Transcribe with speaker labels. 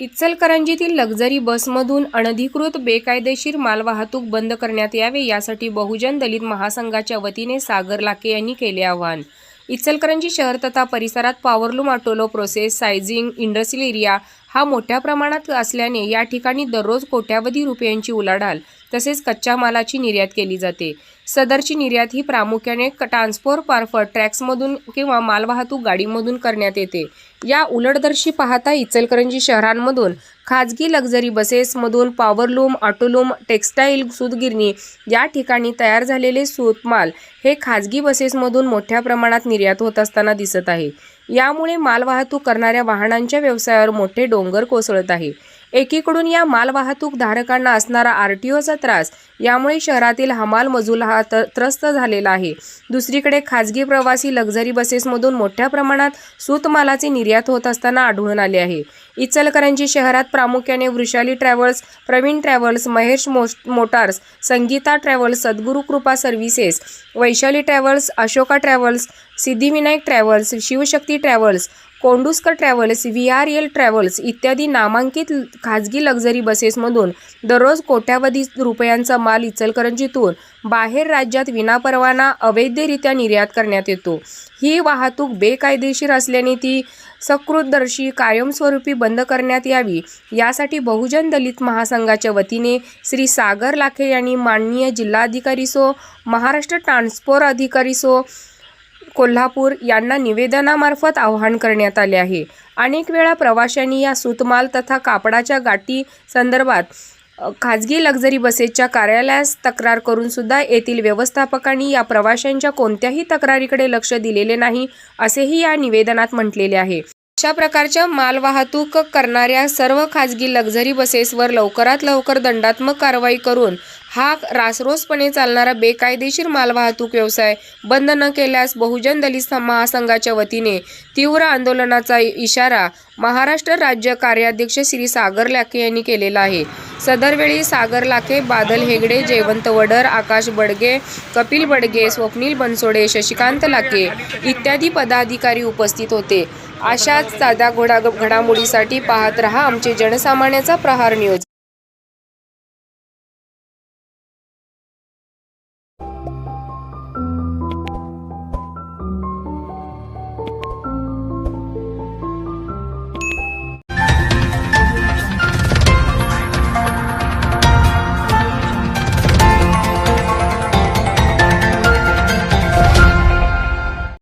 Speaker 1: इचलकरंजीतील luxury बसमधून अनधिकृत बेकायदेशीर मालवाहतूक बंद करण्यात यावे यासाठी बहुजन दलित महासंघाच्या वतीने सागर लाके यांनी केले आवाहन. इचलकरंजी शहर तथा परिसरात powerloom autoloom process sizing industrial area हा मोठ्या प्रमाणात असल्याने या ठिकाणी दररोज कोट्यावधी रुपयांची उलाढाल तसेच कच्च्या मालाची निर्यात केली जाते. सदरची निर्यात ही प्रामुख्याने ट्रान्सपोर्ट मार्फत ट्रॅक्समधून किंवा मालवाहतूक गाडीमधून करण्यात येते. या उलटदर्शी पाहता इचलकरंजी शहरांमधून खाजगी लक्झरी बसेसमधून पॉवरलूम ऑटोलूम टेक्स्टाईल सूतगिरणी या ठिकाणी तयार झालेले सूतमाल हे खाजगी बसेसमधून मोठ्या प्रमाणात निर्यात होत असताना दिसत आहे. यामुळे मालवाहतूक करणाऱ्या वाहनांच्या व्यवसायावर मोठे डोंगर कोसळत आहे. एकीकडून या मालवाहतूक धारकांना असणारा आर टी ओचा त्रास यामुळे शहरातील हमाल मजूर हा त्रस्त झालेला आहे. दुसरीकडे खाजगी प्रवासी लक्झरी बसेसमधून मोठ्या प्रमाणात सूतमालाची निर्यात होत असताना आढळून आले आहे. इचलकरंजी शहरात प्रामुख्याने Vrushali travels Pravin travels Mahesh motors Sangeeta travels Sadguru Krupa services Vaishali travels Ashoka travels Siddhivinayak travels Shivshakti travels Konduskar travels V R L travels इत्यादी नामांकित खाजगी लक्झरी बसेसमधून दररोज कोट्यावधी रुपयांचा माल इचलकरंजीतून बाहेर राज्यात विनापरवाना अवैधरित्या निर्यात करण्यात येतो. ही वाहतूक बेकायदेशीर असल्याने ती सकृतदर्शी कायमस्वरूपी बंद करण्यात यावी यासाठी बहुजन दलित महासंघाच्या वतीने श्री सागर लाखे यांनी माननीय जिल्हाधिकारी सो महाराष्ट्र ट्रान्सपोर्ट अधिकारी सो कोल्हापूर यांना निवेदनामार्फत आवाहन करण्यात आले आहे. अनेक वेळा प्रवाशांनी या सूतमाल तथा कापडाच्या गाठी संदर्भात खाजगी लक्झरी बसेसच्या कार्यालयास तक्रार करून सुद्धा येथील व्यवस्थापकांनी या प्रवाशांच्या कोणत्याही तक्रारीकडे लक्ष दिलेले नाही असेही या निवेदनात म्हटलेले आहे. अशा प्रकारच्या मालवाहतूक करणाऱ्या सर्व खाजगी लक्झरी बसेसवर लवकरात लवकर दंडात्मक कारवाई करून हा रासरोसपणे चालणारा बेकायदेशीर मालवाहतूक व्यवसाय बंद न केल्यास बहुजन दलित महासंघाच्या वतीने तीव्र आंदोलनाचा इशारा महाराष्ट्र राज्य कार्याध्यक्ष श्री सागर लाखे यांनी केलेला आहे. सदरवेळी सागर लाखे बादल हेगडे जयवंत वडर आकाश बडगे कपिल बडगे स्वप्नील बनसोडे शशिकांत लाखे इत्यादी पदाधिकारी उपस्थित होते. अशाच साध्या घोडा घडामोडीसाठी पाहत रहा आमचे जनसामान्याचा प्रहार न्यूज.